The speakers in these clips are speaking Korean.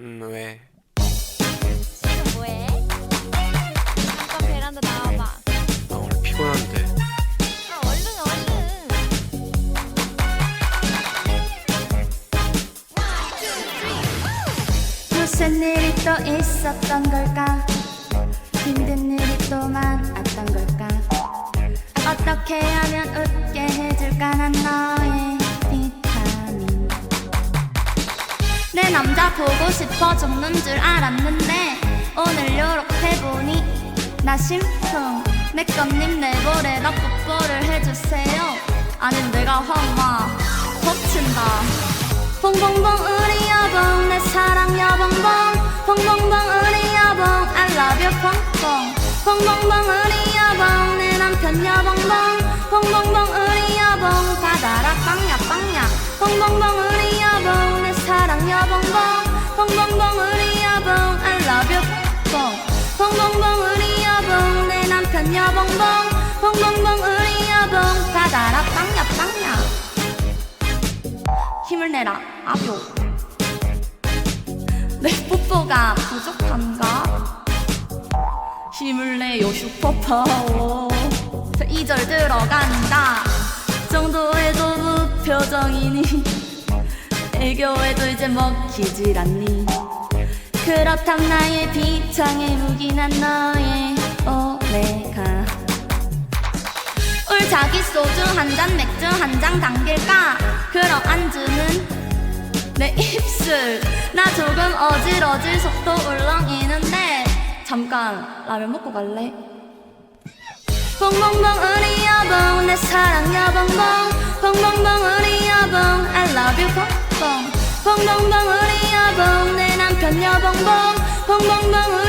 음, 왜? 지금 뭐해? 잠깐 베란다 나와봐. 나 오늘 피곤한데. 아, 얼른 얼른. 무슨 일이 또 있었던 걸까 힘든 일이 또 많았던 걸까 어떻게 하면 내 남자 보고 싶어 죽는 줄 알았는데 오늘 요렇게 보니 나 심쿵 매껌님 내볼에다 뽀뽀를 해주세요. 아님 내가 화마. 덮친다. 봉봉봉 우리 여봉 내 사랑 여봉봉. 봉봉봉 우리 여봉 I love you 봉봉. 봉봉봉 우리 여봉 내 남편 여봉봉. 봉봉봉 우리 여봉 받아라 빵야 빵야. 봉봉봉 봉봉 봉봉봉 우리 여봉 받아라 빵야 빵야. 힘을 내라 아교 내 뽀뽀가 부족한가? 힘을 내요 슈퍼파워. 자 2절 들어간다. 정도에도 무표정이니. 애교에도 이제 먹히질 않니? 그렇담 나의 비창의 무기난 너의 오메가 울 자기 소주 한 잔 맥주 한 잔 당길까? 그럼 안주는? 내 입술. 나 조금 어질어질 속도 울렁이는데. 잠깐 라면 먹고 갈래? 봉봉봉 우리 여봉 내 사랑 여봉봉. 봉봉봉 우리 여봉 I love you 봉봉. 봉봉봉 우리 여봉 내 남편 여봉봉. 봉봉봉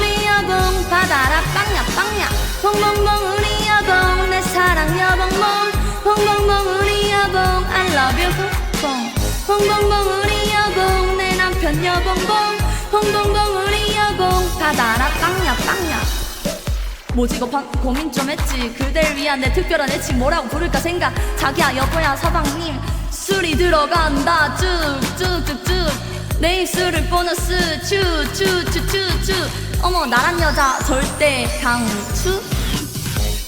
봉봉 봉봉봉 우리 여봉 내 남편 여봉봉. 봉봉봉 우리 여봉 받아라 빵야 빵야. 뭐지 이거 방, 고민 좀 했지. 그댈 위한 내 특별한 애칭 뭐라고 부를까 생각. 자기야 여보야 사방님. 술이 들어간다. 쭉쭉쭉쭉 내 입술을 보너스. 추추추추추 어머 나란 여자 절대 강추.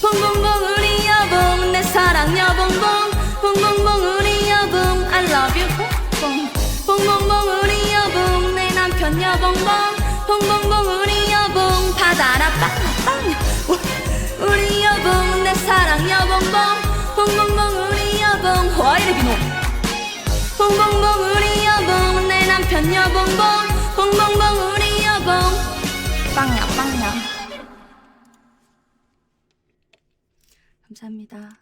봉봉봉 우리 여봉 내 사랑 여봉봉 편 여봉봉 봉봉봉 우리 여봉 받아라 빵빵 우리 여봉 내 사랑 여봉봉. 봉봉봉 우리 여봉 화이르 비노 봉봉봉 우리 여봉 내 남편 여봉봉. 봉봉봉 우리 여봉. 빵야 빵야. 감사합니다